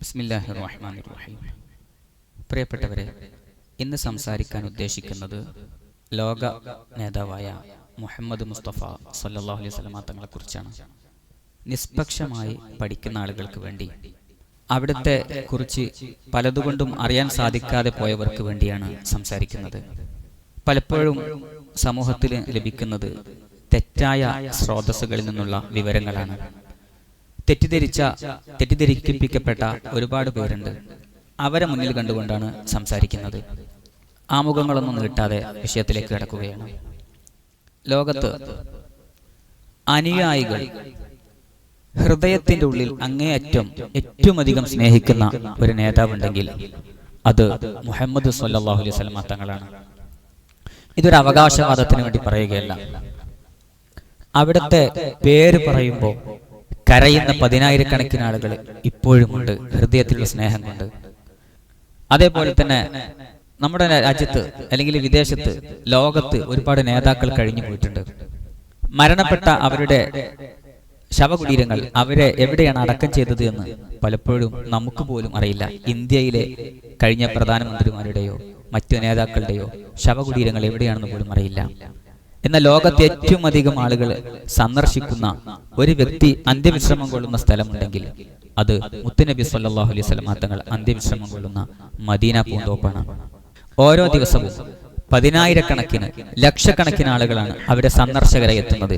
ബിസ്മില്ലാഹിർ റഹ്മാനിർ റഹീം പ്രിയപ്പെട്ടവരെ ഇന്ന് സംസാരിക്കാൻ ഉദ്ദേശിക്കുന്നത് ലോക നേതാവായ മുഹമ്മദ് മുസ്തഫ സല്ലല്ലാഹു അലൈഹി വസല്ലമ തങ്ങളെക്കുറിച്ചാണ്. നിഷ്പക്ഷമായി പഠിക്കുന്ന ആളുകൾക്ക് വേണ്ടി അവിടുത്തെ കുറിച്ച് പലതുകൊണ്ടും അറിയാൻ സാധിക്കാതെ പോയവർക്ക് വേണ്ടിയാണ് സംസാരിക്കുന്നത്. പലപ്പോഴും സമൂഹത്തിൽ ലഭിക്കുന്നത് തെറ്റായ സ്രോതസ്സുകളിൽ നിന്നുള്ള വിവരങ്ങളാണ്. തെറ്റിദ്ധരിച്ച തെറ്റിദ്ധരിപ്പിക്കപ്പെട്ട ഒരുപാട് പേരുണ്ട്. അവരെ മുന്നിൽ കണ്ടുകൊണ്ടാണ് സംസാരിക്കുന്നത്. ആമുഖങ്ങളൊന്നും നീട്ടാതെ വിഷയത്തിലേക്ക് കിടക്കുകയാണ്. ലോകത്ത് അനുയായികൾ ഹൃദയത്തിന്റെ ഉള്ളിൽ അങ്ങേയറ്റം ഏറ്റവും അധികം സ്നേഹിക്കുന്ന ഒരു നേതാവുണ്ടെങ്കിൽ അത് മുഹമ്മദ് സല്ലാഹു അലൈഹി വസല്ലമ തങ്ങളാണ്. ഇതൊരു അവകാശവാദത്തിന് വേണ്ടി പറയുകയല്ല. അവിടുത്തെ പേര് പറയുമ്പോൾ കരയുന്ന പതിനായിരക്കണക്കിന് ആളുകൾ ഇപ്പോഴുമുണ്ട് ഹൃദയത്തിലുള്ള സ്നേഹം കൊണ്ട്. അതേപോലെ തന്നെ നമ്മുടെ രാജ്യത്ത് അല്ലെങ്കിൽ വിദേശത്ത് ലോകത്ത് ഒരുപാട് നേതാക്കൾ കഴിഞ്ഞു പോയിട്ടുണ്ട്. മരണപ്പെട്ട അവരുടെ ശവകുടീരങ്ങൾ അവരെ എവിടെയാണ് അടക്കം ചെയ്തത് എന്ന് പലപ്പോഴും നമുക്ക് പോലും അറിയില്ല. ഇന്ത്യയിലെ കഴിഞ്ഞ പ്രധാനമന്ത്രിമാരുടെയോ മറ്റു നേതാക്കളുടെയോ ശവകുടീരങ്ങൾ എവിടെയാണെന്ന് പോലും അറിയില്ല. എന്നാൽ ലോകത്തെ ഏറ്റവും അധികം ആളുകൾ സന്ദർശിക്കുന്ന ഒരു വ്യക്തി അന്ത്യവിശ്രമം കൊള്ളുന്ന സ്ഥലമുണ്ടെങ്കിൽ അത് മുത്തുനബി സല്ലാഹു അലൈഹി വസല്ലം തങ്ങൾ അന്ത്യവിശ്രമം കൊള്ളുന്ന മദീന പൂന്തോപ്പാണ്. ഓരോ ദിവസവും പതിനായിരക്കണക്കിന് ലക്ഷക്കണക്കിന് ആളുകളാണ് അവിടെ സന്ദർശകരെ എത്തുന്നത്.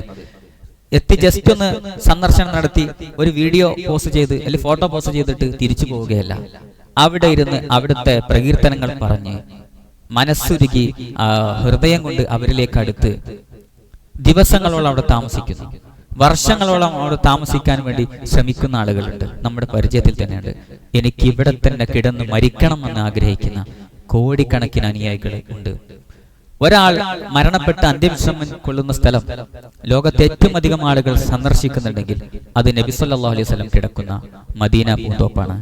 എത്തി ജസ്റ്റ് ഒന്ന് സന്ദർശനം നടത്തി ഒരു വീഡിയോ പോസ്റ്റ് ചെയ്ത് അല്ലെങ്കിൽ ഫോട്ടോ പോസ്റ്റ് ചെയ്തിട്ട് തിരിച്ചു പോവുകയല്ല. അവിടെ ഇരുന്ന് അവിടുത്തെ പ്രകീർത്തനങ്ങൾ പറഞ്ഞ് മനസ്സുരുകി ഹൃദയം കൊണ്ട് അവരിലേക്ക് അടുത്ത് ദിവസങ്ങളോളം അവിടെ താമസിക്കുന്നു. വർഷങ്ങളോളം അവിടെ താമസിക്കാൻ വേണ്ടി ശ്രമിക്കുന്ന ആളുകളുണ്ട്. നമ്മുടെ പരിചയത്തിൽ തന്നെയുണ്ട്. എനിക്ക് ഇവിടെ തന്നെ കിടന്ന് മരിക്കണം എന്ന് ആഗ്രഹിക്കുന്ന കോടിക്കണക്കിന് അനുയായികൾ ഉണ്ട്. ഒരാൾ മരണപ്പെട്ട് അന്ത്യവിശ്രമം കൊള്ളുന്ന സ്ഥലം ലോകത്തെ ഏറ്റവും അധികം ആളുകൾ സന്ദർശിക്കുന്നുണ്ടെങ്കിൽ അത് നബി സല്ലല്ലാഹു അലൈഹി വസല്ലം കിടക്കുന്ന മദീന പൂന്തോപ്പാണ്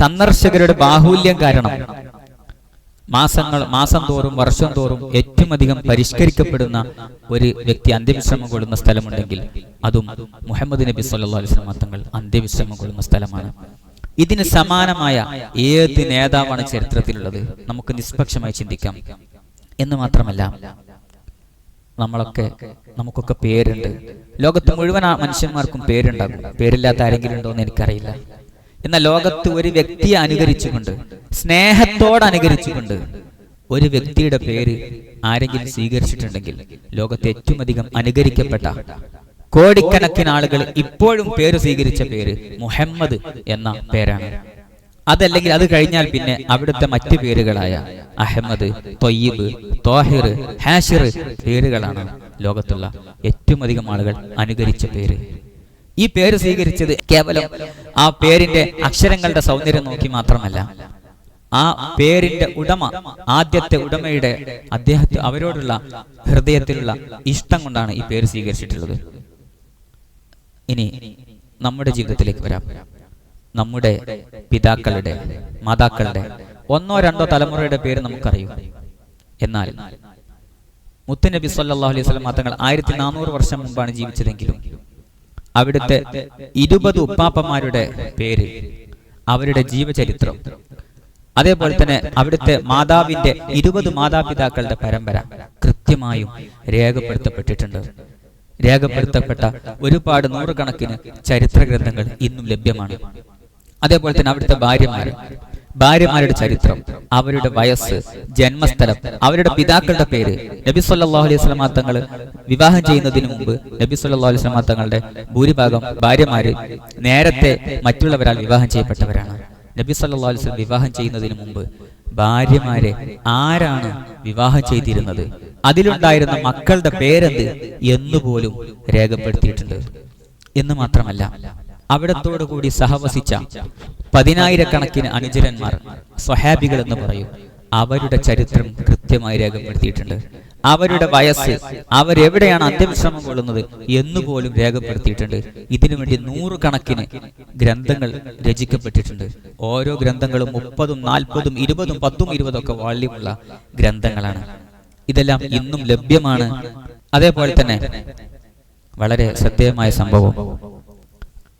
സന്ദർശകരുടെ ബാഹുല്യം കാരണം മാസങ്ങൾ മാസം തോറും വർഷം തോറും ഏറ്റവും അധികം പരിഷ്കരിക്കപ്പെടുന്ന ഒരു വ്യക്തി അന്ത്യവിശ്രമം കൊള്ളുന്ന സ്ഥലമുണ്ടെങ്കിൽ അതും മുഹമ്മദ് നബി വസല്ലം തങ്ങൾ അന്ത്യവിശ്രമം കൊള്ളുന്ന സ്ഥലമാണ്. ഇതിന് സമാനമായ ഏത് നേതാവാണ് ചരിത്രത്തിലുള്ളത്? നമുക്ക് നിഷ്പക്ഷമായി ചിന്തിക്കാം. എന്ന് മാത്രമല്ല നമ്മളൊക്കെ നമുക്കൊക്കെ പേരുണ്ട്. ലോകത്ത് മുഴുവൻ ആ മനുഷ്യന്മാർക്കും പേരുണ്ടാകും. പേരില്ലാത്ത ആരെങ്കിലും ഉണ്ടോ എന്ന് എനിക്കറിയില്ല. എന്നാൽ ലോകത്ത് ഒരു വ്യക്തിയെ അനുകരിച്ചുകൊണ്ട് സ്നേഹത്തോട് അനുകരിച്ചുകൊണ്ട് ഒരു വ്യക്തിയുടെ പേര് ആരെങ്കിലും സ്വീകരിച്ചിട്ടുണ്ടെങ്കിൽ ലോകത്തെ ഏറ്റവും അധികം അനുകരിക്കപ്പെട്ട കോടിക്കണക്കിന് ആളുകൾ ഇപ്പോഴും പേര് സ്വീകരിച്ച പേര് മുഹമ്മദ് എന്ന പേരാണ്. അതല്ലെങ്കിൽ അത് കഴിഞ്ഞാൽ പിന്നെ അവിടുത്തെ മറ്റു പേരുകളായ അഹമ്മദ് തൊയ്യബ് തോഹിർ ഹാഷിർ പേരുകളാണ് ലോകത്തുള്ള ഏറ്റവും അധികം ആളുകൾ അനുകരിച്ച പേര്. ഈ പേര് സ്വീകരിച്ചത് കേവലം ആ പേരിന്റെ അക്ഷരങ്ങളുടെ സൗന്ദര്യം നോക്കി മാത്രമല്ല. ആ പേരിന്റെ ഉടമ ആദ്യത്തെ ഉടമയുടെ അദ്ദേഹത്തെ അവരോടുള്ള ഹൃദയത്തിലുള്ള ഇഷ്ടം കൊണ്ടാണ് ഈ പേര് സ്വീകരിച്ചിട്ടുള്ളത്. ഇനി നമ്മുടെ ജീവിതത്തിലേക്ക് വരാം. നമ്മുടെ പിതാക്കളുടെ മാതാക്കളുടെ ഒന്നോ രണ്ടോ തലമുറയുടെ പേര് നമുക്കറിയും. എന്നാൽ മുത്തുനബി സല്ലാ അലൈഹി വസല്ലം തങ്ങൾ ആയിരത്തി നാനൂറ് വർഷം മുമ്പാണ് ജീവിച്ചതെങ്കിലും അവിടുത്തെ ഇരുപത് ഉപ്പാപ്പന്മാരുടെ പേര് അവരുടെ ജീവചരിത്രം. അതേപോലെ തന്നെ അവിടുത്തെ മാതാവിന്റെ ഇരുപത് മാതാപിതാക്കളുടെ പരമ്പര കൃത്യമായും രേഖപ്പെടുത്തപ്പെട്ടിട്ടുണ്ട്. രേഖപ്പെടുത്തപ്പെട്ട ഒരുപാട് നൂറുകണക്കിന് ചരിത്ര ഗ്രന്ഥങ്ങൾ ഇന്നും ലഭ്യമാണ്. അതേപോലെ തന്നെ അവിടുത്തെ ഭാര്യമാര് ഭാര്യമാരുടെ ചരിത്രം അവരുടെ വയസ്സ് ജന്മസ്ഥലം അവരുടെ പിതാക്കളുടെ പേര് നബി സല്ലാഹു അലൈഹി സ്വലാ തങ്ങൾ വിവാഹം ചെയ്യുന്നതിന് മുമ്പ് നബി സല്ലാ അലൈഹി സ്വലാ തങ്ങളുടെ ഭൂരിഭാഗം ഭാര്യമാര് നേരത്തെ മറ്റുള്ളവരാൽ വിവാഹം ചെയ്യപ്പെട്ടവരാണ്. നബി സല്ലാ അലൈഹി സ്വലം വിവാഹം ചെയ്യുന്നതിന് മുമ്പ് ഭാര്യമാരെ ആരാണ് വിവാഹം ചെയ്തിരുന്നത്? അതിലുണ്ടായിരുന്ന മക്കളുടെ പേരെന്ത്? എന്നുപോലും രേഖപ്പെടുത്തിയിട്ടുണ്ട്. എന്ന് മാത്രമല്ല അവിടത്തോടു കൂടി സഹവസിച്ച പതിനായിരക്കണക്കിന് അനുചരന്മാർ സ്വഹാബികൾ എന്ന് പറയും അവരുടെ ചരിത്രം കൃത്യമായി രേഖപ്പെടുത്തിയിട്ടുണ്ട്. അവരുടെ വയസ്സ് അവരെവിടെയാണ് അന്ത്യവിശ്രമം കൊള്ളുന്നത് എന്നുപോലും രേഖപ്പെടുത്തിയിട്ടുണ്ട്. ഇതിനു വേണ്ടി നൂറുകണക്കിന് ഗ്രന്ഥങ്ങൾ രചിക്കപ്പെട്ടിട്ടുണ്ട്. ഓരോ ഗ്രന്ഥങ്ങളും മുപ്പതും നാൽപ്പതും ഇരുപതും പത്തും ഇരുപതും ഒക്കെ വാള്യമുള്ള ഗ്രന്ഥങ്ങളാണ്. ഇതെല്ലാം ഇന്നും ലഭ്യമാണ്. അതേപോലെ തന്നെ വളരെ ശ്രദ്ധേയമായ സംഭവം.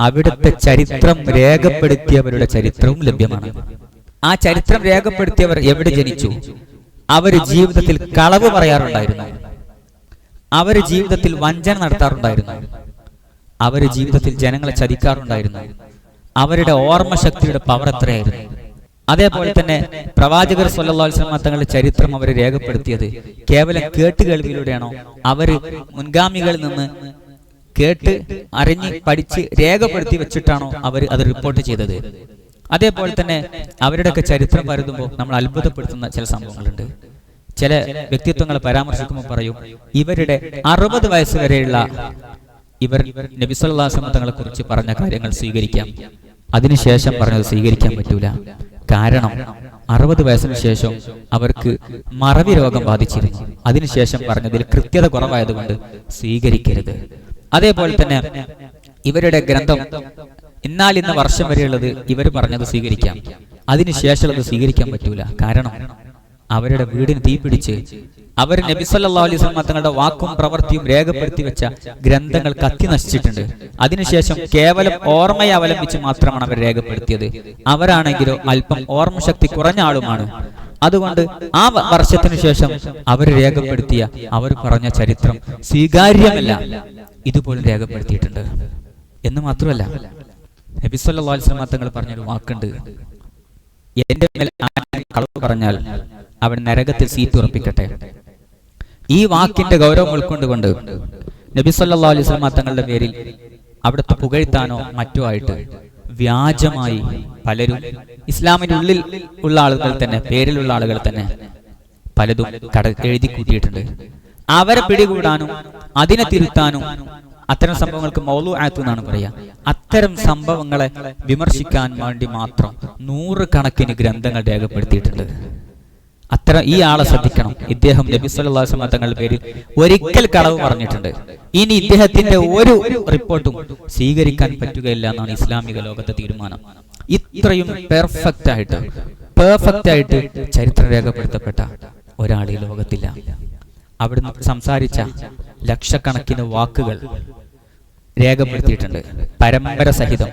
അവിടുത്തെ ചരിത്രം രേഖപ്പെടുത്തിയവരുടെ ചരിത്രവും ലഭ്യമാണ്. ആ ചരിത്രം രേഖപ്പെടുത്തിയവർ എവിടെ ജനിച്ചു? അവർ ജീവിതത്തിൽ കളവ് പറയാറുണ്ടായിരുന്നു. അവർ ജീവിതത്തിൽ വഞ്ചന നടത്താറുണ്ടായിരുന്നു. അവർ ജീവിതത്തിൽ ജനങ്ങളെ ചതിക്കാറുണ്ടായിരുന്നു. അവരുടെ ഓർമ്മ ശക്തിയുടെ പവർ എത്രയായിരുന്നു? അതേപോലെ തന്നെ പ്രവാചകർ വസല്ലം തങ്ങളുടെ ചരിത്രം അവർ രേഖപ്പെടുത്തിയത് കേവലം കേട്ടുകേൾവിയിലൂടെയാണോ? അവർ മുൻഗാമികളിൽ നിന്ന് കേട്ട് അറിഞ്ഞ് പഠിച്ച് രേഖപ്പെടുത്തി വെച്ചിട്ടാണോ അവർ അത് റിപ്പോർട്ട് ചെയ്തത്. അതേപോലെ തന്നെ അവരുടെയൊക്കെ ചരിത്രം പരതുമ്പോൾ നമ്മൾ അത്ഭുതപ്പെടുത്തുന്ന ചില സംഭവങ്ങളുണ്ട്. ചില വ്യക്തിത്വങ്ങളെ പരാമർശിക്കുമ്പോൾ പറയും ഇവരുടെ അറുപത് വയസ്സ് വരെയുള്ള ഇവർ നബിസ്വല്ലാസ്ലമ തങ്ങളെ കുറിച്ച് പറഞ്ഞ കാര്യങ്ങൾ സ്വീകരിക്കാം. അതിനുശേഷം പറഞ്ഞത് സ്വീകരിക്കാൻ പറ്റൂല. കാരണം അറുപത് വയസ്സിന് ശേഷം അവർക്ക് മറവി രോഗം ബാധിച്ചിരുന്നു. അതിനുശേഷം പറഞ്ഞതിൽ കൃത്യത കുറവായതുകൊണ്ട് സ്വീകരിക്കരുത്. അതേപോലെ തന്നെ ഇവരുടെ ഗ്രന്ഥം എന്നാൽ ഇന്ന് വർഷം വരെയുള്ളത് ഇവർ പറഞ്ഞത് സ്വീകരിക്കാം. അതിനുശേഷമുള്ളത് സ്വീകരിക്കാൻ പറ്റൂല. കാരണം അവരുടെ വീടിന് തീപിടിച്ച് അവർ നബി സല്ലല്ലാഹു അലൈഹി തങ്ങളുടെ വാക്കും പ്രവൃത്തിയും രേഖപ്പെടുത്തി വെച്ച ഗ്രന്ഥങ്ങൾ കത്തി നശിച്ചിട്ടുണ്ട്. അതിനുശേഷം കേവലം ഓർമ്മയെ അവലംബിച്ച് മാത്രമാണ് അവർ രേഖപ്പെടുത്തിയത്. അവരാണെങ്കിലോ അല്പം ഓർമ്മശക്തി കുറഞ്ഞ ആളുമാണ്. അതുകൊണ്ട് ആ വർഷത്തിനു ശേഷം അവർ രേഖപ്പെടുത്തിയ അവർ പറഞ്ഞ ചരിത്രം സ്വീകാര്യമല്ല. ഇതുപോലും രേഖപ്പെടുത്തിയിട്ടുണ്ട്. എന്ന് മാത്രമല്ല നബി സല്ലല്ലാഹു അലൈഹി വസല്ലം തങ്ങൾ പറഞ്ഞൊരു വാക്കുണ്ട്. എന്റെ മേൽ കളവ് പറഞ്ഞാൽ അവൻ നരകത്തിൽ സീറ്റ് ഉറപ്പിക്കട്ടെ. ഈ വാക്കിന്റെ ഗൗരവം ഉൾക്കൊണ്ടുകൊണ്ട് നബിസ്വല്ലാ വസല്ലം തങ്ങളുടെ പേരിൽ അവിടുത്തെ പുകഴ്ത്താനോ മറ്റോ ആയിട്ട് വ്യാജമായി പലരും ഇസ്ലാമിന്റെ ഉള്ളിൽ ഉള്ള ആളുകൾ തന്നെ പേരിലുള്ള ആളുകൾ തന്നെ പലതും കട എഴുതി കൂട്ടിയിട്ടുണ്ട്. അവരെ പിടികൂടാനും അതിനെ തിരുത്താനും അത്തരം സംഭവങ്ങൾക്ക് മൗലു ആയത്തു എന്നാണ് പറയാ. അത്തരം സംഭവങ്ങളെ വിമർശിക്കാൻ വേണ്ടി മാത്രം നൂറുകണക്കിന് ഗ്രന്ഥങ്ങൾ രേഖപ്പെടുത്തിയിട്ടുണ്ട്. അത്ര ഈ ആളെ ശ്രദ്ധിക്കണം. ഇദ്ദേഹം നബി അലൈഹി തങ്ങളുടെ പേരിൽ ഒരിക്കൽ കളവ് പറഞ്ഞിട്ടുണ്ട്. ഇനി ഇദ്ദേഹത്തിന്റെ ഒരു റിപ്പോർട്ടും സ്വീകരിക്കാൻ പറ്റുകയില്ല എന്നാണ് ഇസ്ലാമിക ലോകത്തെ തീരുമാനം. ഇത്രയും പെർഫെക്റ്റ് ആയിട്ട് പെർഫെക്റ്റ് ആയിട്ട് ചരിത്രം രേഖപ്പെടുത്തപ്പെട്ട ഒരാൾ ഈ ലോകത്തില്ല. അവിടുന്ന് സംസാരിച്ച ലക്ഷക്കണക്കിന് വാക്കുകൾ രേഖപ്പെടുത്തിയിട്ടുണ്ട്. പരമ്പര സഹിതം.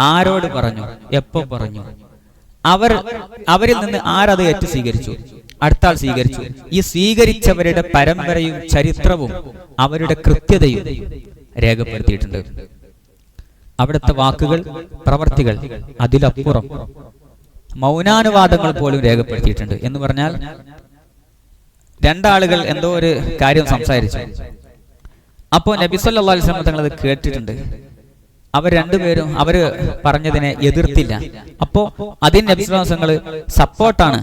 ആരോട് പറഞ്ഞു? എപ്പോ പറഞ്ഞു? അവർ അവരിൽ നിന്ന് ആരത് ഏറ്റു സ്വീകരിച്ചു? അടുത്താൾ സ്വീകരിച്ചു. ഈ സ്വീകരിച്ചവരുടെ പരമ്പരയും ചരിത്രവും അവരുടെ കൃത്യതയും രേഖപ്പെടുത്തിയിട്ടുണ്ട്. അവിടുത്തെ വാക്കുകൾ പ്രവർത്തികൾ അതിലപ്പുറം മൗനാനുവാദങ്ങൾ പോലും രേഖപ്പെടുത്തിയിട്ടുണ്ട്. എന്ന് പറഞ്ഞാൽ രണ്ടാളുകൾ എന്തോ ഒരു കാര്യം സംസാരിച്ചു. അപ്പോ നബി സല്ലല്ലാഹു അലൈഹി വസല്ലം തങ്ങൾ അത് കേട്ടിട്ടുണ്ട്. അവർ രണ്ടുപേരും അവർ പറഞ്ഞതിനെ എതിർത്തില്ല. അപ്പോ അതിന് നബി സല്ലല്ലാഹു അലൈഹി വസല്ലം സപ്പോർട്ടാണ്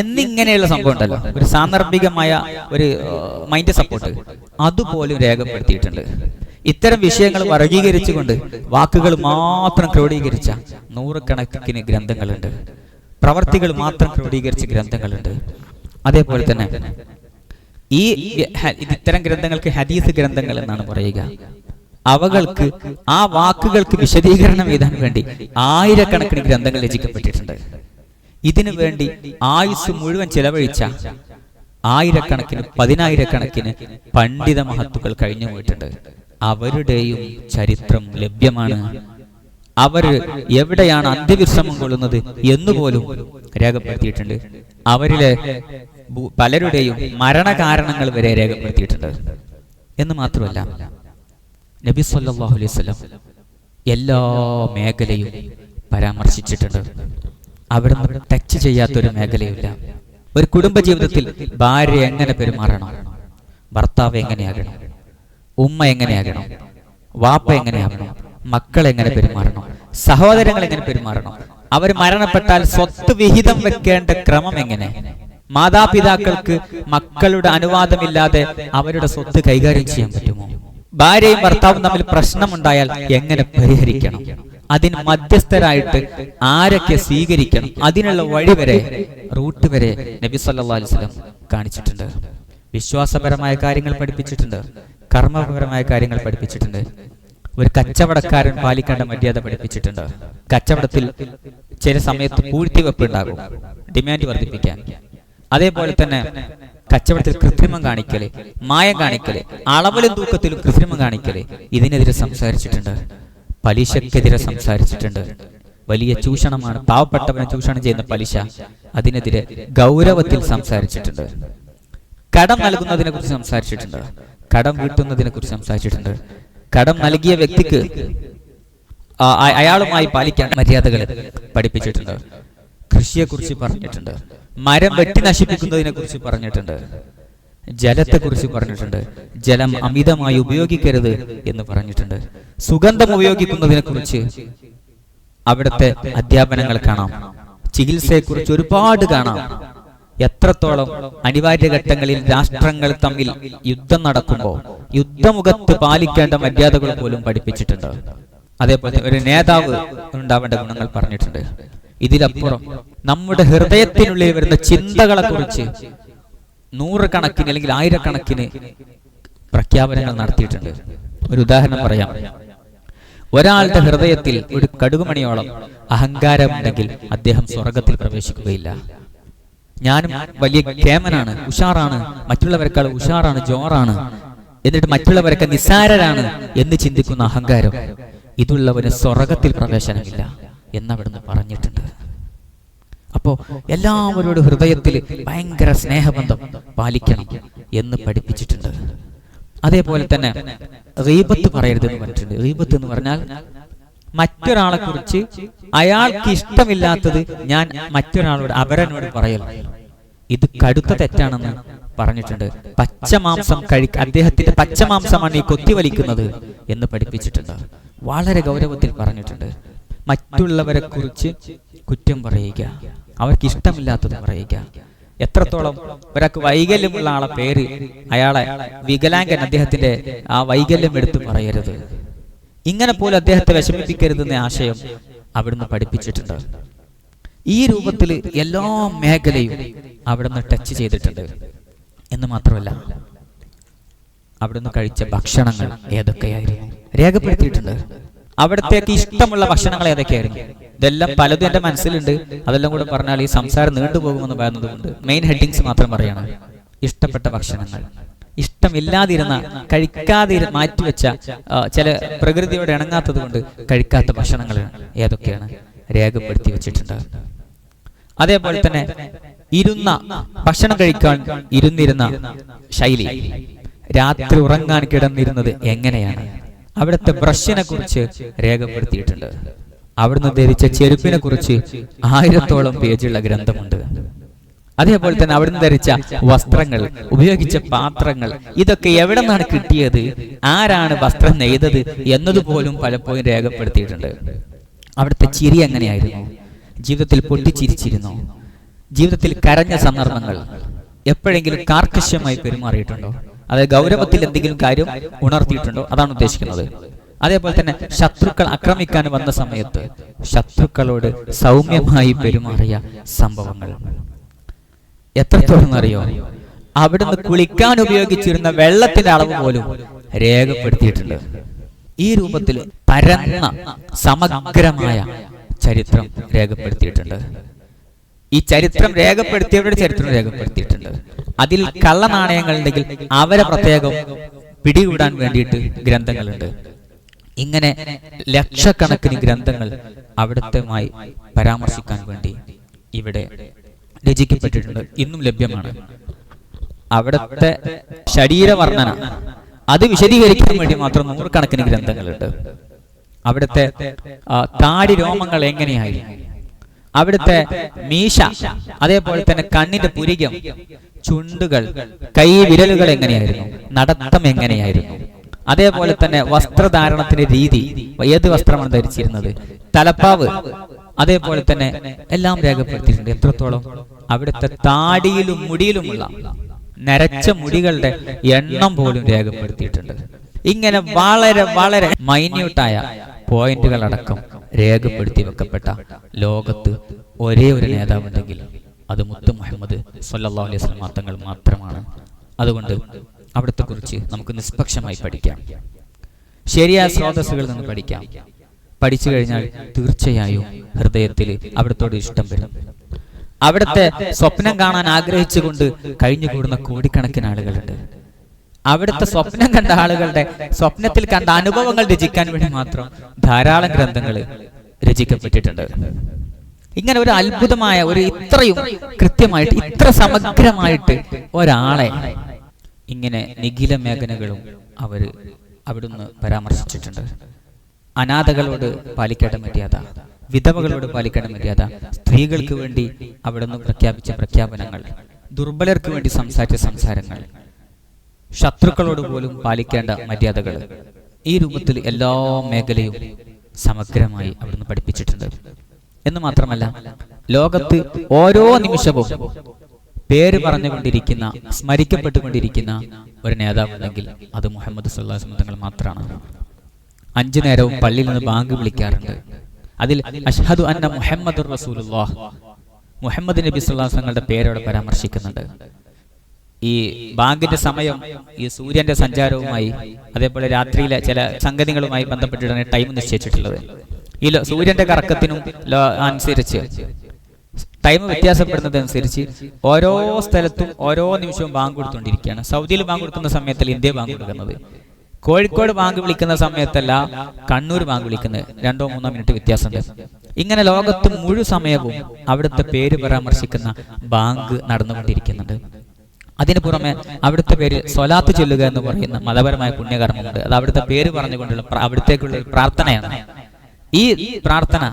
എന്നിങ്ങനെയുള്ള സംഭവം ഉണ്ടല്ലോ. ഒരു സാന്ദർഭികമായ ഒരു മൈൻഡ് സപ്പോർട്ട് അതുപോലും രേഖപ്പെടുത്തിയിട്ടുണ്ട്. ഇത്തരം വിഷയങ്ങൾ വർഗീകരിച്ചുകൊണ്ട് വാക്കുകൾ മാത്രം ക്രോഡീകരിച്ച നൂറുകണക്കിന് ഗ്രന്ഥങ്ങളുണ്ട്. പ്രവർത്തികൾ മാത്രം ക്രോഡീകരിച്ച ഗ്രന്ഥങ്ങളുണ്ട്. അതേപോലെ തന്നെ ഈ ഇത്തരം ഗ്രന്ഥങ്ങൾക്ക് ഹദീസ് ഗ്രന്ഥങ്ങൾ എന്നാണ് പറയുക. അവകൾക്ക് ആ വാക്കുകൾക്ക് വിശദീകരണം എഴുതാൻ വേണ്ടി ആയിരക്കണക്കിന് ഗ്രന്ഥങ്ങൾ രചിക്കപ്പെട്ടിട്ടുണ്ട്. ഇതിനു വേണ്ടി ആയുസ് മുഴുവൻ ചെലവഴിച്ച ആയിരക്കണക്കിന് പതിനായിരക്കണക്കിന് പണ്ഡിത മഹത്തുക്കൾ കഴിഞ്ഞു പോയിട്ടുണ്ട്. അവരുടെയും ചരിത്രം ലഭ്യമാണ്. അവർ എവിടെയാണ് അന്ത്യവിശ്രമം കൊള്ളുന്നത് എന്നുപോലും രേഖപ്പെടുത്തിയിട്ടുണ്ട്. അവരിലെ പലരുടെയും മരണകാരണങ്ങൾ വരെ രേഖപ്പെടുത്തിയിട്ടുണ്ട്. എന്ന് മാത്രമല്ല നബി സല്ലല്ലാഹു അലൈഹി എല്ലാ മേഖലയും പരാമർശിച്ചിട്ടുണ്ട്. അവിടുന്ന് ടച്ച് ചെയ്യാത്തൊരു മേഖലയില്ല. ഒരു കുടുംബ ജീവിതത്തിൽ ഭാര്യ എങ്ങനെ പെരുമാറണം? ഭർത്താവ് എങ്ങനെയാകണം? ഉമ്മ എങ്ങനെയാകണം? വാപ്പ എങ്ങനെയാകണം മക്കൾ എങ്ങനെ പെരുമാറണം? സഹോദരങ്ങൾ എങ്ങനെ പെരുമാറണം? അവർ മരണപ്പെട്ടാൽ സ്വത്ത് വിഹിതം വെക്കേണ്ട ക്രമം എങ്ങനെ? മാതാപിതാക്കൾക്ക് മക്കളുടെ അനുവാദമില്ലാതെ അവരുടെ സ്വത്ത് കൈകാര്യം ചെയ്യാൻ പറ്റുമോ? ഭാര്യയും ഭർത്താവും തമ്മിൽ പ്രശ്നമുണ്ടായാൽ എങ്ങനെ പരിഹരിക്കണം? അതിന് മധ്യസ്ഥരായിട്ട് ആരൊക്കെ സ്വീകരിക്കണം? അതിനുള്ള വഴി വരെ റൂട്ട് വരെ നബി സല്ലാ അലൈഹി വസല്ലം കാണിച്ചിട്ടുണ്ട്. വിശ്വാസപരമായ കാര്യങ്ങൾ പഠിപ്പിച്ചിട്ടുണ്ട്. കർമ്മപരമായ കാര്യങ്ങൾ പഠിപ്പിച്ചിട്ടുണ്ട്. ഒരു കച്ചവടക്കാരൻ പാലിക്കേണ്ട മര്യാദ പഠിപ്പിച്ചിട്ടുണ്ട്. കച്ചവടത്തിൽ ചില സമയത്ത് പൂഴ്ത്തിവെപ്പ് ഉണ്ടാകും. ഡിമാൻഡ് വർദ്ധിപ്പിക്കാൻ. അതേപോലെ തന്നെ കച്ചവടത്തിൽ കൃത്രിമം കാണിക്കൽ മായം കാണിക്കൽ അളവിലും തൂക്കത്തിലും കൃത്രിമം കാണിക്കൽ ഇതിനെതിരെ സംസാരിച്ചിട്ടുണ്ട്. പലിശക്കെതിരെ സംസാരിച്ചിട്ടുണ്ട്. വലിയ ചൂഷണമാണ് പാവപ്പെട്ടവനെ ചൂഷണം ചെയ്യുന്ന പലിശ അതിനെതിരെ ഗൗരവത്തിൽ സംസാരിച്ചിട്ടുണ്ട്. കടം നൽകുന്നതിനെ കുറിച്ച് സംസാരിച്ചിട്ടുണ്ട്. കടം വീട്ടുന്നതിനെ കുറിച്ച് സംസാരിച്ചിട്ടുണ്ട്. കടം നൽകിയ വ്യക്തിക്ക് അയാളുമായി പാലിക്കാൻ മര്യാദകൾ പഠിപ്പിച്ചിട്ടുണ്ട്. കൃഷിയെ കുറിച്ച് പറഞ്ഞിട്ടുണ്ട്. മരം വെട്ടി നശിപ്പിക്കുന്നതിനെ കുറിച്ച് പറഞ്ഞിട്ടുണ്ട്. ജലത്തെക്കുറിച്ച് പറഞ്ഞിട്ടുണ്ട്. ജലം അമിതമായി ഉപയോഗിക്കരുത് എന്ന് പറഞ്ഞിട്ടുണ്ട്. സുഗന്ധം ഉപയോഗിക്കുന്നതിനെ കുറിച്ച് അവിടുത്തെ അധ്യാപനങ്ങൾ കാണാം. ചികിത്സയെക്കുറിച്ച് ഒരുപാട് കാണാം. എത്രത്തോളം അനിവാര്യ ഘട്ടങ്ങളിൽ രാഷ്ട്രങ്ങൾ തമ്മിൽ യുദ്ധം നടക്കുമ്പോൾ യുദ്ധമുഖത്ത് പാലിക്കേണ്ട മര്യാദകൾ പോലും പഠിപ്പിച്ചിട്ടുണ്ട്. അതേപോലെ ഒരു നേതാവ് ഉണ്ടാവേണ്ട ഗുണങ്ങൾ പറഞ്ഞിട്ടുണ്ട്. ഇതിലപ്പുറം നമ്മുടെ ഹൃദയത്തിനുള്ളിൽ വരുന്ന ചിന്തകളെ കുറിച്ച് നൂറുകണക്കിന് അല്ലെങ്കിൽ ആയിരക്കണക്കിന് പ്രഖ്യാപനങ്ങൾ നടത്തിയിട്ടുണ്ട്. ഒരു ഉദാഹരണം പറയാം. ഒരാളുടെ ഹൃദയത്തിൽ ഒരു കടുകുമണിയോളം അഹങ്കാരമുണ്ടെങ്കിൽ അദ്ദേഹം സ്വർഗത്തിൽ പ്രവേശിക്കുകയില്ല. ഞാനും വലിയ കേമനാണ് ഉഷാറാണ് മറ്റുള്ളവരെക്കാൾ ഉഷാറാണ് ജോറാണ്. എന്നിട്ട് മറ്റുള്ളവരൊക്കെ നിസ്സാരരാണ് എന്ന് ചിന്തിക്കുന്ന അഹങ്കാരം. ഇതുള്ളവന് സ്വർഗത്തിൽ പ്രവേശനമില്ല എന്നവിടുന്ന് പറഞ്ഞിട്ടുണ്ട്. അപ്പോ എല്ലാവരോടും ഹൃദയത്തിൽ ഭയങ്കര സ്നേഹബന്ധം പാലിക്കണം എന്ന് പഠിപ്പിച്ചിട്ടുണ്ട്. അതേപോലെ തന്നെ റീബത്ത് പറയരുത് എന്ന് പറഞ്ഞിട്ടുണ്ട്. റീബത്ത് എന്ന് പറഞ്ഞാൽ മറ്റൊരാളെ കുറിച്ച് അയാൾക്ക് ഇഷ്ടമില്ലാത്തത് ഞാൻ മറ്റൊരാളോട് അവരനോട് പറയല ഇത് കടുത്ത തെറ്റാണെന്ന് പറഞ്ഞിട്ടുണ്ട്. പച്ചമാംസം കഴി അദ്ദേഹത്തിന്റെ പച്ചമാംസമാണ് ഈ കൊത്തിവലിക്കുന്നത് എന്ന് പഠിപ്പിച്ചിട്ടുണ്ട്. വളരെ ഗൗരവത്തിൽ പറഞ്ഞിട്ടുണ്ട്. മറ്റുള്ളവരെ കുറിച്ച് കുറ്റം പറയുക അവർക്ക് ഇഷ്ടമില്ലാത്തത് പറയുക. എത്രത്തോളം ഒരാൾക്ക് വൈകല്യമുള്ള ആളെ പേര് അയാളെ വികലാംഗൻ അദ്ദേഹത്തിന്റെ ആ വൈകല്യം എടുത്ത് പറയരുത്. ഇങ്ങനെ പോലും അദ്ദേഹത്തെ വിഷമിപ്പിക്കരുതെന്ന ആശയം അവിടുന്ന് പഠിപ്പിച്ചിട്ടുണ്ട്. ഈ രൂപത്തിൽ എല്ലാ മേഖലയും അവിടുന്ന് ടച്ച് ചെയ്തിട്ടുണ്ട്. എന്ന് മാത്രമല്ല അവിടുന്ന് കഴിച്ച ഭക്ഷണങ്ങൾ ഏതൊക്കെയായിരുന്നു? രേഖപ്പെടുത്തിയിട്ടുണ്ട്. അവിടത്തേക്ക് ഇഷ്ടമുള്ള ഭക്ഷണങ്ങൾ ഏതൊക്കെയായിരുന്നു? ഇതെല്ലാം പലതും എന്റെ മനസ്സിലുണ്ട്. അതെല്ലാം കൂടെ പറഞ്ഞാൽ ഈ സംസാരം നീണ്ടുപോകുമെന്ന് പറയുന്നത് കൊണ്ട് മെയിൻ ഹെഡിങ്സ് മാത്രം പറയണം. ഇഷ്ടപ്പെട്ട ഭക്ഷണങ്ങൾ. ഇഷ്ടമില്ലാതിരുന്ന കഴിക്കാതെ മാറ്റിവെച്ച ചില പ്രകൃതിയോട് ഇണങ്ങാത്തത് കൊണ്ട് കഴിക്കാത്ത ഭക്ഷണങ്ങൾ ഏതൊക്കെയാണ് രേഖപ്പെടുത്തി വെച്ചിട്ടുണ്ട്. അതേപോലെ തന്നെ ഇരുന്ന ഭക്ഷണം കഴിക്കാൻ ഇരുന്നിരുന്ന ശൈലി രാത്രി ഉറങ്ങാൻ കിടന്നിരുന്നത് എങ്ങനെയാണ്? അവിടുത്തെ ബ്രഷിനെ കുറിച്ച് രേഖപ്പെടുത്തിയിട്ടുണ്ട്. അവിടുന്ന് ധരിച്ച ചെരുപ്പിനെ കുറിച്ച് ആയിരത്തോളം പേജുള്ള ഗ്രന്ഥമുണ്ട്. അതേപോലെ തന്നെ അവിടുന്ന് ധരിച്ച വസ്ത്രങ്ങൾ ഉപയോഗിച്ച പാത്രങ്ങൾ ഇതൊക്കെ എവിടെ നിന്നാണ് കിട്ടിയത്? ആരാണ് വസ്ത്രം നെയ്തത് എന്നതുപോലും പലപ്പോഴും രേഖപ്പെടുത്തിയിട്ടുണ്ട്. അവിടുത്തെ ചിരി എങ്ങനെയായിരുന്നു? ജീവിതത്തിൽ പൊട്ടിച്ചിരിച്ചിരുന്നോ? ജീവിതത്തിൽ കരഞ്ഞ സന്ദർഭങ്ങൾ എപ്പോഴെങ്കിലും കാർക്കശ്യമായി പെരുമാറിയിട്ടുണ്ടോ? അതായത് ഗൗരവത്തിൽ എന്തെങ്കിലും കാര്യം ഉണർത്തിയിട്ടുണ്ടോ? അതാണ് ഉദ്ദേശിക്കുന്നത്. അതേപോലെ തന്നെ ശത്രുക്കൾ ആക്രമിക്കാൻ വന്ന സമയത്ത് ശത്രുക്കളോട് സൗമ്യമായി പെരുമാറിയ സംഭവങ്ങൾ. എത്രത്തോളം അറിയോ? അവിടുന്ന് കുളിക്കാൻ ഉപയോഗിച്ചിരുന്ന വെള്ളത്തിന്റെ അളവ് പോലും രേഖപ്പെടുത്തിയിട്ടുണ്ട്. ഈ രൂപത്തിൽ പരന്ന സമഗ്രമായ ചരിത്രം രേഖപ്പെടുത്തിയിട്ടുണ്ട്. ഈ ചരിത്രം രേഖപ്പെടുത്തിയവരുടെ ചരിത്രം രേഖപ്പെടുത്തിയിട്ടുണ്ട്. അതിൽ കള്ളനാണയങ്ങൾ ഉണ്ടെങ്കിൽ അവരെ പ്രത്യേകം പിടികൂടാൻ വേണ്ടിയിട്ട് ഗ്രന്ഥങ്ങളുണ്ട്. ഇങ്ങനെ ലക്ഷക്കണക്കിന് ഗ്രന്ഥങ്ങൾ അവിടുത്തെ പരാമർശിക്കാൻ വേണ്ടി ഇവിടെ രചിക്കപ്പെട്ടിട്ടുണ്ട്. ഇന്നും ലഭ്യമാണ്. അവിടുത്തെ ശരീരവർണന അത് വിശദീകരിക്കാൻ വേണ്ടി മാത്രം നൂറുകണക്കിന് ഗ്രന്ഥങ്ങളുണ്ട്. അവിടുത്തെ താടി രോമങ്ങൾ എങ്ങനെയായിരുന്നു അവിടുത്തെ മീശ അതേപോലെ തന്നെ കണ്ണിന്റെ പുരികം ചുണ്ടുകൾ കൈ വിരലുകൾ എങ്ങനെയായിരുന്നു? നടത്തം എങ്ങനെയായിരുന്നു? അതേപോലെ തന്നെ വസ്ത്രധാരണത്തിന്റെ രീതി ഏത് വസ്ത്രമാണ് ധരിച്ചിരുന്നത്? തലപ്പാവ് അതേപോലെ തന്നെ എല്ലാം രേഖപ്പെടുത്തിയിട്ടുണ്ട്. എത്രത്തോളം? അവിടുത്തെ താടിയിലും മുടിയിലുമുള്ള നരച്ച മുടികളുടെ എണ്ണം പോലും രേഖപ്പെടുത്തിയിട്ടുണ്ട്. ഇങ്ങനെ വളരെ വളരെ മൈന്യൂട്ടായ പോയിന്റുകൾ അടക്കം രേഖപ്പെടുത്തി വെക്കപ്പെട്ട ലോകത്ത് ഒരേ ഒരു നേതാവുണ്ടെങ്കിൽ അത് മുത്തു മുഹമ്മദ് സല്ലാ അലൈഹി വസല്ലം തങ്ങൾ മാത്രമാണ്. അതുകൊണ്ട് അവിടുത്തെ കുറിച്ച് നമുക്ക് നിഷ്പക്ഷമായി പഠിക്കാം. ശരിയായ സ്രോതസ്സുകളിൽ നിന്ന് പഠിക്കാം. പഠിച്ചു കഴിഞ്ഞാൽ തീർച്ചയായും ഹൃദയത്തിൽ അവിടത്തോട് ഇഷ്ടം വരും. അവിടുത്തെ സ്വപ്നം കാണാൻ ആഗ്രഹിച്ചുകൊണ്ട് കഴിഞ്ഞുകൂടുന്ന കോടിക്കണക്കിന് ആളുകളുണ്ട്. അവിടുത്തെ സ്വപ്നം കണ്ട ആളുകളുടെ സ്വപ്നത്തിൽ കണ്ട അനുഭവങ്ങൾ രചിക്കാൻ വേണ്ടി മാത്രം ധാരാളം ഗ്രന്ഥങ്ങൾ രചിക്കപ്പെട്ടിട്ടുണ്ട്. ഇങ്ങനെ ഒരു അത്ഭുതമായ ഒരു ഇത്രയും കൃത്യമായിട്ട് ഇത്ര സമഗ്രമായിട്ട് ഒരാളെ ഇങ്ങനെ നിഖില മേഖലകളും അവർ അവിടുന്ന് പരാമർശിച്ചിട്ടുണ്ട്. അനാഥകളോട് പാലിക്കേണ്ട മര്യാദ വിധവകളോട് പാലിക്കേണ്ട മര്യാദ സ്ത്രീകൾക്ക് വേണ്ടി അവിടുന്ന് പ്രഖ്യാപിച്ച പ്രഖ്യാപനങ്ങൾ ദുർബലർക്ക് വേണ്ടി സംസാരിച്ച സംസാരങ്ങൾ ശത്രുക്കളോട് പോലും പാലിക്കേണ്ട മര്യാദകൾ ഈ രൂപത്തിൽ എല്ലാ മേഖലയും സമഗ്രമായി അവിടുന്ന് പഠിപ്പിച്ചിട്ടുണ്ട്. എന്ന് മാത്രമല്ല ലോകത്ത് ഓരോ നിമിഷവും പേര് പറഞ്ഞുകൊണ്ടിരിക്കുന്ന സ്മരിക്കപ്പെട്ടുകൊണ്ടിരിക്കുന്ന ഒരു നേതാവുണ്ടെങ്കിൽ അത് മുഹമ്മദ് സുല്ലാസ് തങ്ങൾ മാത്രമാണ്. അഞ്ചു നേരവും പള്ളിയിൽ നിന്ന് ബാങ്ക് വിളിക്കാറുണ്ട്. അതിൽ അഷ്ഹദു അന്ന മുഹമ്മദ് മുഹമ്മദ് നബി സുല്ലാസ് തങ്ങളുടെ പേരോടെ പരാമർശിക്കുന്നുണ്ട്. ഈ ബാങ്കിന്റെ സമയം ഈ സൂര്യന്റെ സഞ്ചാരവുമായി അതേപോലെ രാത്രിയിലെ ചില സംഗതികളുമായി ബന്ധപ്പെട്ടിട്ടാണ് ടൈം നിശ്ചയിച്ചിട്ടുള്ളത്. ഈ സൂര്യന്റെ കറക്കത്തിനും അനുസരിച്ച് ടൈം വ്യത്യാസപ്പെടുന്നതനുസരിച്ച് ഓരോ സ്ഥലത്തും ഓരോ നിമിഷവും ബാങ്ക് കൊടുത്തുകൊണ്ടിരിക്കുകയാണ് സൗദിയിൽ ബാങ്ക് കൊടുക്കുന്ന സമയത്തിൽ ഇന്ത്യ ബാങ്ക് കൊടുക്കുന്നത്. കോഴിക്കോട് ബാങ്ക് വിളിക്കുന്ന സമയത്തല്ല കണ്ണൂർ ബാങ്ക് വിളിക്കുന്നത്. രണ്ടോ മൂന്നോ മിനിറ്റ് വ്യത്യാസമുണ്ട് ഇങ്ങനെ ലോകത്ത് മുഴു സമയവും അവിടുത്തെ പേര് പരാമർശിക്കുന്ന ബാങ്ക് നടന്നുകൊണ്ടിരിക്കുന്നുണ്ട്. അതിനു പുറമെ അവിടുത്തെ പേര് സ്വലാത്ത് ചൊല്ലുക എന്ന് പറയുന്ന മതപരമായ പുണ്യകർമ്മമുണ്ട്. അത് അവിടുത്തെ പേര് പറഞ്ഞുകൊണ്ടുള്ള അവിടുത്തേക്കുള്ള പ്രാർത്ഥനയാണ്. ഈ പ്രാർത്ഥന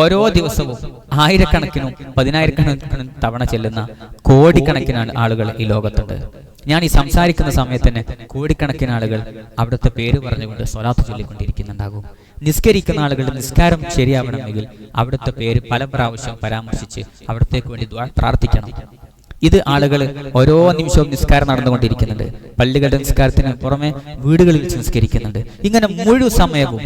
ഓരോ ദിവസവും ആയിരക്കണക്കിനും പതിനായിരക്കണക്കിനും തവണ ചെല്ലുന്ന കോടിക്കണക്കിനാണ് ആളുകൾ ഈ ലോകത്തുണ്ട്. ഞാൻ ഈ സംസാരിക്കുന്ന സമയത്ത് തന്നെ കോടിക്കണക്കിന് ആളുകൾ അവിടുത്തെ പേര് പറഞ്ഞുകൊണ്ട് സ്വലാത്ത് ചൊല്ലിക്കൊണ്ടിരിക്കുന്നുണ്ടാകും. നിസ്കരിക്കുന്ന ആളുകളുടെ നിസ്കാരം ശരിയാവണമെങ്കിൽ അവിടുത്തെ പേര് പല പ്രാവശ്യം പരാമർശിച്ച് അവിടത്തേക്ക് വേണ്ടി പ്രാർത്ഥിക്കണം. ഇത് ആളുകൾ ഓരോ നിമിഷവും നിസ്കാരം നടന്നുകൊണ്ടിരിക്കുന്നുണ്ട്. പള്ളികളുടെ നിസ്കാരത്തിന് പുറമെ വീടുകളിൽ വെച്ച് നിസ്കരിക്കുന്നുണ്ട്. ഇങ്ങനെ മുഴുവൻ സമയവും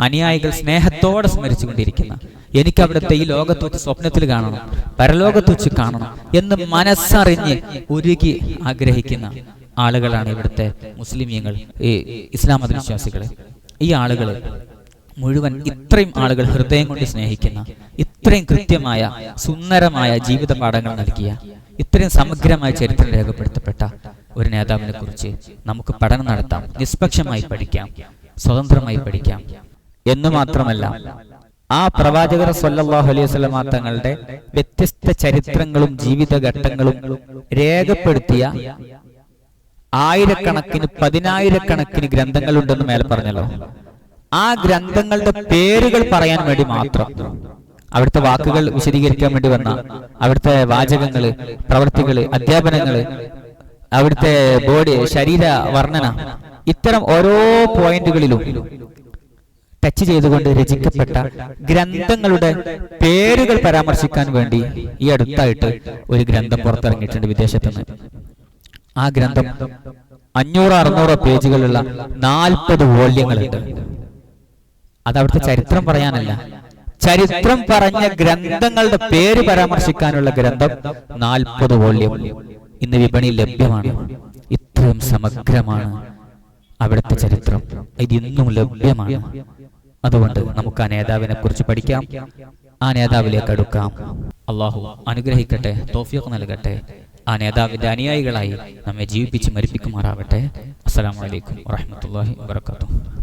അനുയായികൾ സ്നേഹത്തോടെ സ്മരിച്ചുകൊണ്ടിരിക്കുന്ന എനിക്ക് അവിടുത്തെ ഈ ലോകത്ത് വെച്ച് സ്വപ്നത്തിൽ കാണണം പരലോകത്ത് വെച്ച് കാണണം എന്ന് മനസ്സറിഞ്ഞ് ഉരുകി ആഗ്രഹിക്കുന്ന ആളുകളാണ് ഇവിടുത്തെ മുസ്ലിമീങ്ങൾ ഈ ഇസ്ലാം മതവിശ്വാസികൾ ഈ ആളുകൾ മുഴുവൻ ഇത്രയും ആളുകൾ ഹൃദയം കൊണ്ട് സ്നേഹിക്കുന്ന ഇത്രയും കൃത്യമായ സുന്ദരമായ ജീവിത പാഠങ്ങൾ നൽകിയ ഇത്രയും സമഗ്രമായ ചരിത്രം രേഖപ്പെടുത്തപ്പെട്ട ഒരു നേതാവിനെ കുറിച്ച് നമുക്ക് പഠനം നടത്താം നിഷ്പക്ഷമായി പഠിക്കാം സ്വതന്ത്രമായി പഠിക്കാം എന്ന് മാത്രമല്ല ആ പ്രവാചകർ സല്ലല്ലാഹു അലൈഹി വസല്ലമ തങ്ങളുടെ വ്യത്യസ്ത ചരിത്രങ്ങളും ജീവിതഘട്ടങ്ങളും രേഖപ്പെടുത്തിയ ആയിരക്കണക്കിന് പതിനായിരക്കണക്കിന് ഗ്രന്ഥങ്ങളുണ്ടെന്ന് മേൽ പറഞ്ഞല്ലോ. ആ ഗ്രന്ഥങ്ങളുടെ പേരുകൾ പറയാൻ വേണ്ടി മാത്രം. അവിടുത്തെ വാക്കുകൾ വിശദീകരിക്കാൻ വേണ്ടി വന്ന അവിടുത്തെ വാചകങ്ങൾ പ്രവർത്തികൾ അധ്യാപനങ്ങൾ അവിടുത്തെ ബോഡി ശരീര വർണന ഇത്തരം ഓരോ പോയിന്റുകളിലും ടച്ച് ചെയ്തുകൊണ്ട് രചിക്കപ്പെട്ട ഗ്രന്ഥങ്ങളുടെ പേരുകൾ പരാമർശിക്കാൻ വേണ്ടി ഈ അടുത്തായിട്ട് ഒരു ഗ്രന്ഥം പുറത്തിറങ്ങിയിട്ടുണ്ട് വിദേശത്ത് നിന്ന് ആ ഗ്രന്ഥം അഞ്ഞൂറ് അറുന്നൂറോ പേജുകളുള്ള നാൽപ്പത് വോള്യങ്ങളുണ്ട്. അത് അവിടുത്തെ ചരിത്രം പറയാനല്ല. ചരിത്രം പറഞ്ഞ ഗ്രന്ഥങ്ങളുടെ പേര് പരാമർശിക്കാനുള്ള ഗ്രന്ഥം നാൽപ്പത് വോള്യം. ഇന്ന് വിപണി ലഭ്യമാണ്. ഇത്രയും സമഗ്രമാണ് അവിടുത്തെ ചരിത്രം. ഇത് ഇന്നും ലഭ്യമാണ്. അതുകൊണ്ട് നമുക്ക് ആ നേതാവിനെ കുറിച്ച് പഠിക്കാം. ആ നേതാവിലേക്ക് അടുക്കാം. അള്ളാഹു അനുഗ്രഹിക്കട്ടെ തോഫിയൊക്കെ നൽകട്ടെ. ആ നേതാവിന്റെ അനുയായികളായി നമ്മെ ജീവിപ്പിച്ച് മരിപ്പിക്കുമാറാവട്ടെ. അസ്സലാമലൈക്കും വാഹമത്തല്ലാഹി വാത്തു